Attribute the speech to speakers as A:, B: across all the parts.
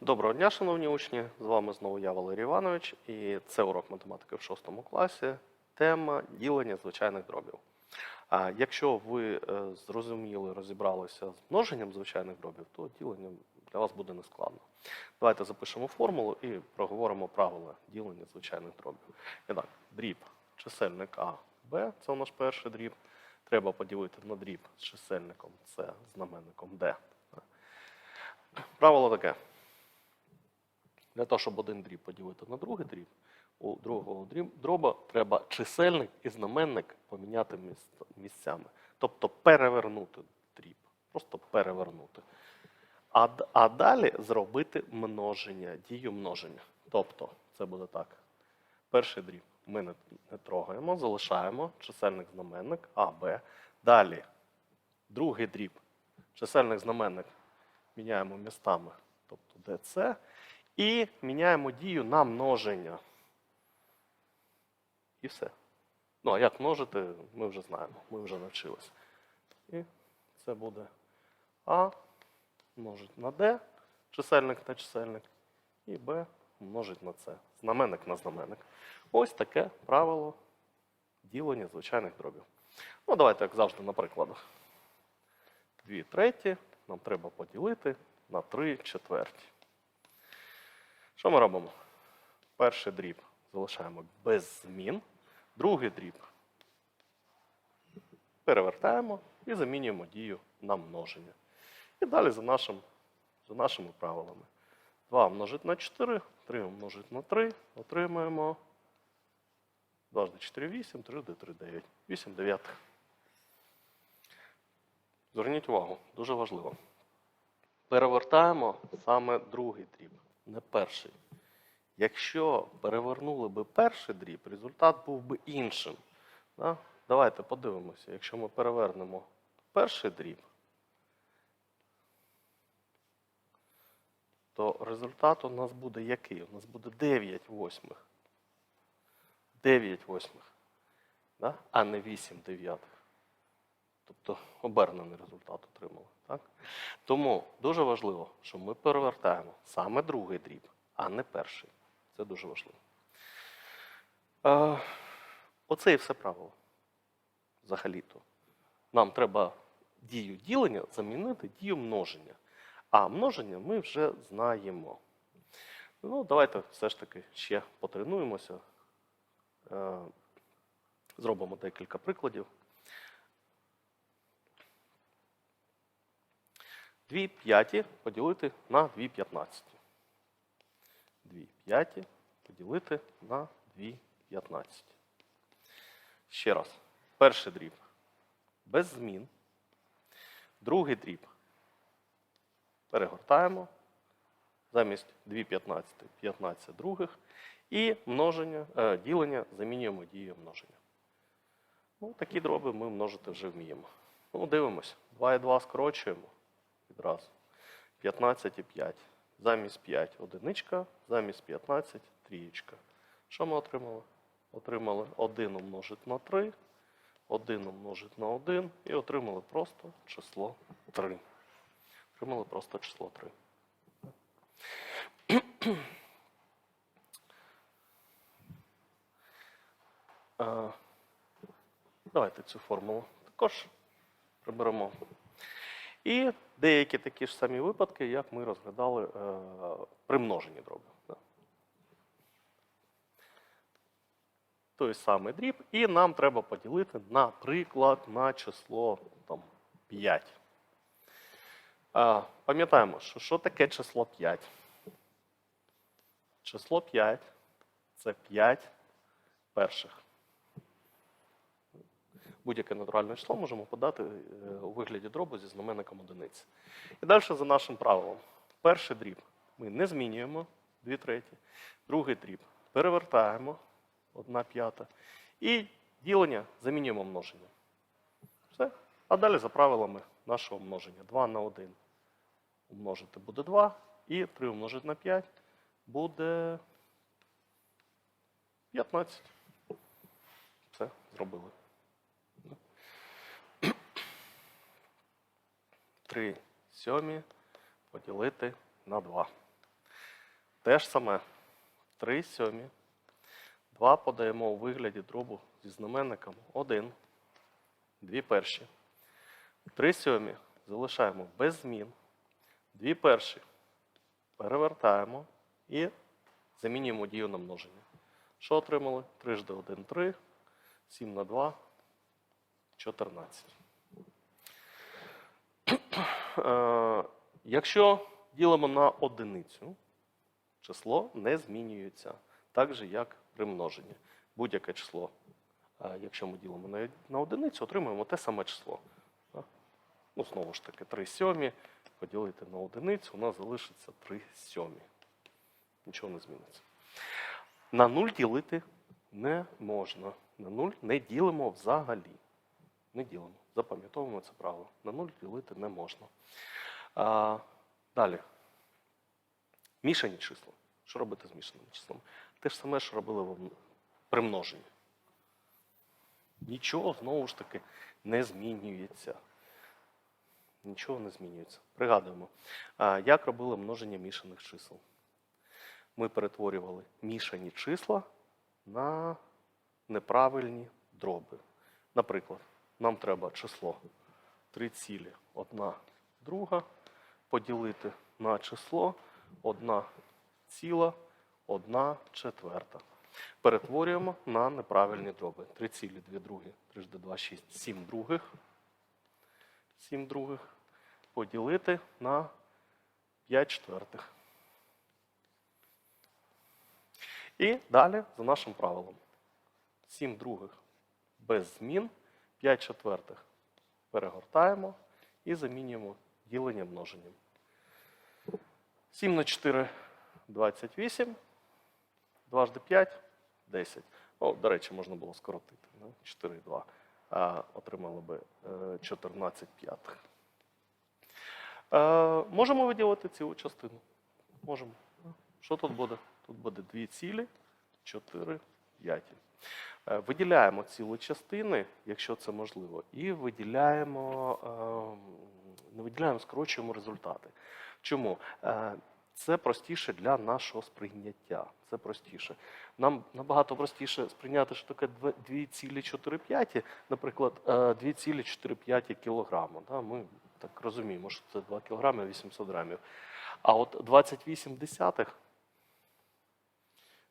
A: Доброго дня, шановні учні! З вами знову я, Валерій Іванович, і це урок математики в 6 класі. Тема ділення звичайних дробів. А якщо ви е, зрозуміли, розібралися з множенням звичайних дробів, то ділення для вас буде нескладно. Давайте запишемо формулу і проговоримо правила ділення звичайних дробів. І так, дріб чисельник А, Б, це наш перший дріб. Треба поділити на дріб з чисельником С, знаменником Д. Правило таке. Для того, щоб один дріб поділити на другий дріб, у другого дроба треба чисельник і знаменник поміняти місцями. Тобто перевернути дріб. Просто перевернути. А, а далі зробити множення, дію множення. Тобто, це буде так. Перший дріб ми не, не трогаємо, залишаємо чисельник знаменник А, Б. Далі другий дріб, чисельник знаменник міняємо містами, тобто ДЦ, і міняємо дію на множення. І все. Ну, а як множити, ми вже знаємо, ми вже навчилися. І це буде А множить на Д, чисельник на чисельник, і Б множить на С. Знаменник на знаменник. Ось таке правило ділення звичайних дробів. Ну, давайте, як завжди, на прикладах. 2 треті нам треба поділити на 3 четверті. Що ми робимо? Перший дріб залишаємо без змін, другий дріб перевертаємо і замінюємо дію на множення. І далі за, нашим, за нашими правилами. 2 множить на 4, 3 множить на 3, отримаємо 2 до 4, 8, 3 до 3, 9. 8 дев'ятих. Зверніть увагу, дуже важливо. Перевертаємо саме другий дріб, не перший. Якщо перевернули би перший дріб, результат був би іншим. Да? Давайте подивимося, якщо ми перевернемо перший дріб, то результат у нас буде який? У нас буде 9 восьмих. 9 восьмих, да? а не 8 дев'ятих. Тобто обернений результат отримали. Так? Тому дуже важливо, що ми перевертаємо саме другий дріб, а не перший. Це дуже важливо. Е, оце і все правило. Взагалі-то. Нам треба дію ділення замінити дію множення. А множення ми вже знаємо. Ну, давайте все ж таки ще потренуємося. Е, зробимо декілька прикладів. 2 п'яті поділити на 2 п'ятнадцяті. 2 п'яті поділити на 2 п'ятнадцяті. Ще раз. Перший дріб без змін. Другий дріб перегортаємо. Замість 2 п'ятнадцяти 15 других. І множення, е, ділення замінюємо дією множення. Ну, такі дроби ми множити вже вміємо. Ну, дивимось. 2 і 2 скорочуємо відразу. 15 і 5. Замість 5 одиничка, замість 15 трієчка. Що ми отримали? Отримали 1 умножить на 3, 1 умножить на 1 і отримали просто число 3. Отримали просто число 3. Е, Давайте цю формулу також приберемо. І деякі такі ж самі випадки, як ми розглядали е, при множенні дробів. Да. Той самий дріб, і нам треба поділити, наприклад, на число там, 5. Е, пам'ятаємо, що, що таке число 5? Число 5 це 5 перших. Будь-яке натуральне число можемо подати е, у вигляді дробу зі знаменником одиниці. І далі за нашим правилом. Перший дріб ми не змінюємо 2 треті. Другий дріб перевертаємо 1 п'ята. І ділення замінюємо множення. Все. А далі за правилами нашого множення. 2 на 1 умножити буде 2. І 3 умножити на 5 буде 15. Все, зробили. 3 сьомі поділити на 2. Те ж саме. 3 сьомі. 2 подаємо у вигляді дробу зі знаменником 1. Дві перші. 3 сьомі залишаємо без змін. Дві перші перевертаємо і замінюємо дію на множення. Що отримали? 3 жди 1 3, 7 на 2, 14. Е, Якщо ділимо на одиницю, число не змінюється, так же, як при множенні. Будь-яке число, е, якщо ми ділимо на, одиницю, отримуємо те саме число. Ну, знову ж таки, 3 сьомі поділити на одиницю, у нас залишиться 3 сьомі. Нічого не зміниться. На 0 ділити не можна. На 0 не ділимо взагалі. Не ділимо. Запам'ятовуємо це правило. На 0 ділити не можна. А, далі. Мішані числа. Що робити з мішаними числами? Те ж саме, що робили при множенні. Нічого знову ж таки не змінюється. Нічого не змінюється. Пригадуємо, як робили множення мішаних чисел. Ми перетворювали мішані числа на неправильні дроби. Наприклад, нам треба число 3,1 друга поділити на число 1,1 четверта. Перетворюємо на неправильні дроби. 3,2 другі, 3 жди 2, 6, 7 других. 7 других поділити на 5 четвертих. І далі за нашим правилом. 7 других без змін, 5 четвертих перегортаємо і замінюємо ділення множенням. 7 на 4 28, 2 жди 5 10. Ну, до речі, можна було скоротити. да, 4 і 2. А, отримали би е, 14 п'ятих. Е, можемо виділити цілу частину. Можемо. Що тут буде? Тут буде 2 цілі, 4 п'яті. Е, Виділяємо цілі частини, якщо це можливо, і виділяємо, е, не виділяємо, скорочуємо результати. Чому? Е, Це простіше для нашого сприйняття. Це простіше. Нам набагато простіше сприйняти, що таке 2,4, наприклад, е, 2,4 кілограма. Да? Ми так розуміємо, що це 2 кілограми 800 грамів. А от 28 десятих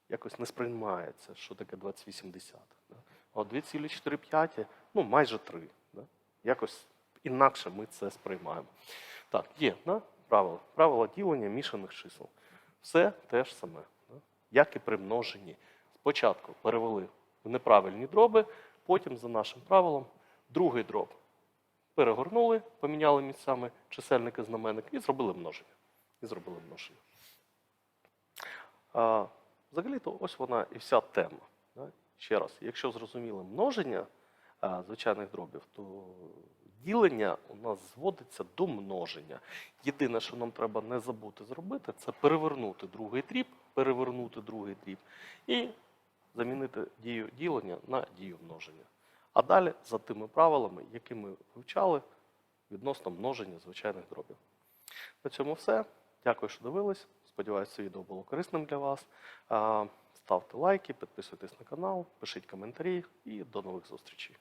A: якось не сприймається, що таке 28 десятих. Да? А от 2,4, ну майже 3. Да? Якось інакше ми це сприймаємо. Так, є да? правило. Правило ділення мішаних чисел. Все те ж саме. Да? Як і при множенні. Спочатку перевели в неправильні дроби, потім, за нашим правилом, другий дроб перегорнули, поміняли місцями чисельник і знаменник і зробили множення. І зробили множення. Взагалі-то ось вона і вся тема. Ще раз, якщо зрозуміли множення звичайних дробів, то ділення у нас зводиться до множення. Єдине, що нам треба не забути зробити, це перевернути другий дріб, перевернути другий дріб і замінити дію ділення на дію множення. А далі за тими правилами, які ми вивчали відносно множення звичайних дробів. На цьому все. Дякую, що дивились. Сподіваюся, це відео було корисним для вас. Ставте лайки, підписуйтесь на канал, пишіть коментарі і до нових зустрічей.